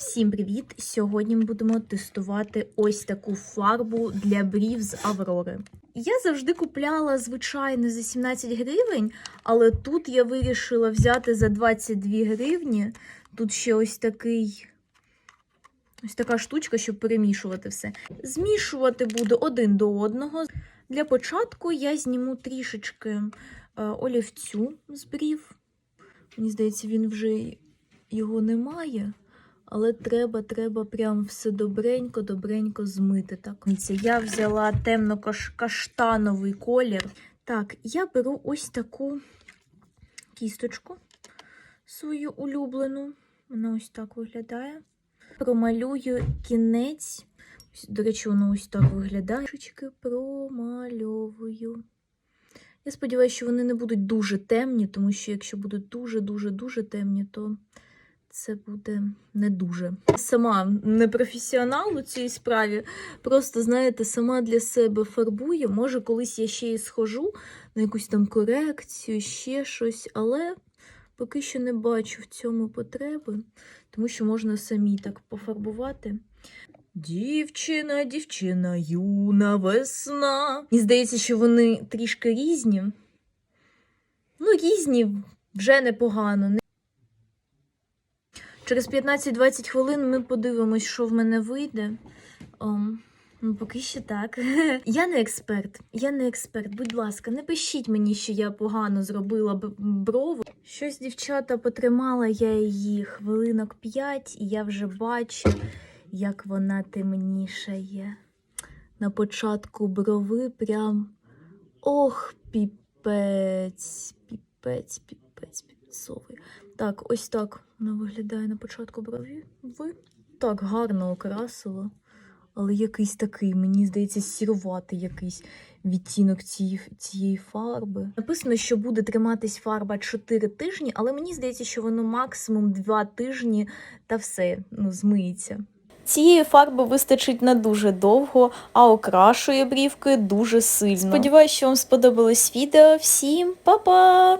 Всім привіт! Сьогодні ми будемо тестувати ось таку фарбу для брів з Аврори. Я завжди купляла звичайно за 17 гривень, але тут я вирішила взяти за 22 гривні. Тут ще ось такий. Ось така штучка, щоб перемішувати все. Змішувати буду один до одного. Для початку я зніму трішечки е, олівцю з брів. Мені здається, він вже його немає. Але треба, треба прям все добренько, добренько змити. Так, я взяла темно-каштановий колір. Так, я беру ось таку кісточку свою улюблену. Вона ось так виглядає. Промалюю кінець. До речі, воно ось так виглядає. Трішечки промальовую. Я сподіваюся, що вони не будуть дуже темні, тому що якщо будуть дуже-дуже-дуже темні, то це буде не дуже. Сама не професіонал у цій справі. Просто, знаєте, сама для себе фарбую. Може, колись я ще і схожу на якусь там корекцію, ще щось, але поки що не бачу в цьому потреби, тому що можна самі так пофарбувати. Дівчина, дівчина, юна весна. Мені здається, що вони трішки різні. Ну, різні вже непогано. Через 15-20 хвилин ми подивимось, що в мене вийде. Ом, ну, поки що так. Я не експерт. Я не експерт. Будь ласка, не пишіть мені, що я погано зробила брову. Щось, дівчата, потримала я її хвилинок 5, і я вже бачу, як вона темнішає. На початку брови прям ох, піпець, піпець, піпець, піпцовий. Так, ось так вона виглядає на початку брові. Ви так гарно окрасила. Але якийсь такий, мені здається, сіруватий якийсь відтінок цієї, цієї фарби. Написано, що буде триматись фарба 4 тижні, але мені здається, що воно максимум 2 тижні та все ну, змиється. Цієї фарби вистачить на дуже довго, а окрашує брівки дуже сильно. Сподіваюсь, що вам сподобалось відео. Всім па-па!